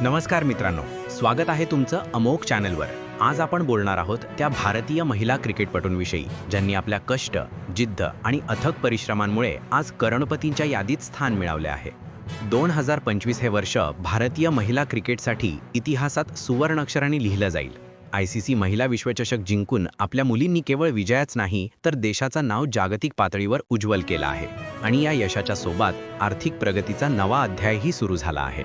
नमस्कार मित्रांनो स्वागत आहे तुमचं अमोक चॅनलवर. आज आपण बोलणार आहोत त्या भारतीय महिला क्रिकेटपटूंविषयी ज्यांनी आपल्या कष्ट जिद्द आणि अथक परिश्रमांमुळे आज करणपतींच्या यादीत स्थान मिळवले आहे. दोन हजार पंचवीस हे वर्ष भारतीय महिला क्रिकेटसाठी इतिहासात सुवर्णाक्षरांनी लिहिलं जाईल. आय सी सी महिला विश्वचषक जिंकून आपल्या मुलींनी केवळ विजयाच नाही तर देशाचं नाव जागतिक पातळीवर उज्ज्वल केलं आहे. आणि या यशाच्या सोबत आर्थिक प्रगतीचा नवा अध्यायही सुरू झाला आहे.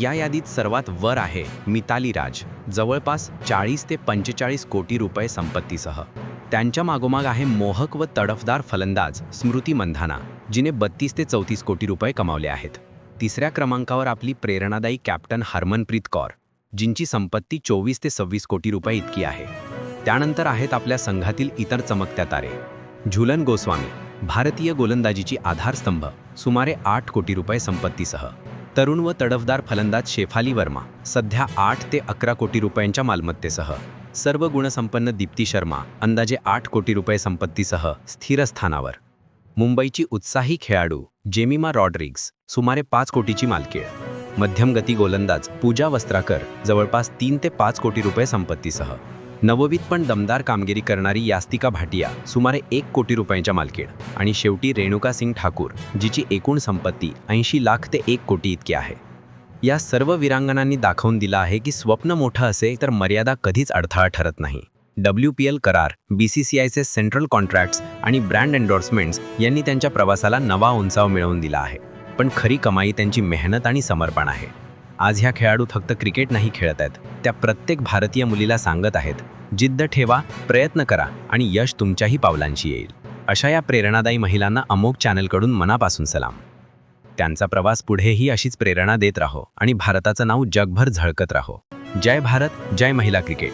या यादीत सर्वात वर आहे मिताली राज जवळपास चाळीस ते पंचेचाळीस कोटी रुपये संपत्तीसह. त्यांच्या मागोमाग आहे मोहक व तडफदार फलंदाज स्मृती मंधाना जिने बत्तीस ते चौतीस कोटी रुपये कमावले आहेत. तिसऱ्या क्रमांकावर आपली प्रेरणादायी कॅप्टन हरमनप्रीत कौर जिंची संपत्ती चोवीस ते सव्वीस कोटी रुपये इतकी आहे. त्यानंतर आहेत आपल्या संघातील इतर चमकत्या तारे. झुलन गोस्वामी भारतीय गोलंदाजीची आधारस्तंभ सुमारे आठ कोटी रुपये संपत्तीसह. तरुण व तडफदार फलंदाज शेफाली वर्मा सध्या आठ ते अकरा कोटी रुपयांच्या मालमत्तेसह सर्व गुणसंपन्न दीप्ती शर्मा अंदाजे आठ कोटी रुपये संपत्तीसह स्थिर स्थानावर मुंबईची उत्साही खेळाडू जेमिमा रॉड्रिग्स सुमारे पाच कोटीची मालकीळ मध्यमगती गोलंदाज पूजा वस्त्राकर जवळपास तीन ते पाच कोटी रुपये संपत्तीसह. नववीत पण दमदार कामगिरी करणारी यास्तिका भाटिया सुमारे एक कोटी रुपयांच्या मालकीण. आणि शेवटी रेणुका सिंग ठाकूर जिची एकूण संपत्ती ऐंशी लाख ते एक कोटी इतकी आहे. या सर्व विरांगणांनी दाखवून दिलं आहे की स्वप्न मोठं असे तर मर्यादा कधीच अडथळा ठरत नाही. डब्ल्यू पी एल करार बी सी सी आयचे सेंट्रल कॉन्ट्रॅक्ट्स आणि ब्रँड एन्डोर्समेंट्स यांनी त्यांच्या प्रवासाला नवा उंचाव मिळवून दिला आहे. पण खरी कमाई त्यांची मेहनत आणि समर्पण आहे. आज ह्या खेळाडू फक्त क्रिकेट नाही खेळत आहेत. त्या प्रत्येक भारतीय मुलीला सांगत आहेत जिद्द ठेवा प्रयत्न करा आणि यश तुमच्याही पावलांशी येईल. अशा या प्रेरणादायी महिलांना अमोक चॅनलकडून मनापासून सलाम. त्यांचा प्रवास पुढेही अशीच प्रेरणा देत राहो आणि भारताचं नाव जगभर झळकत राहो. जय भारत जय महिला क्रिकेट.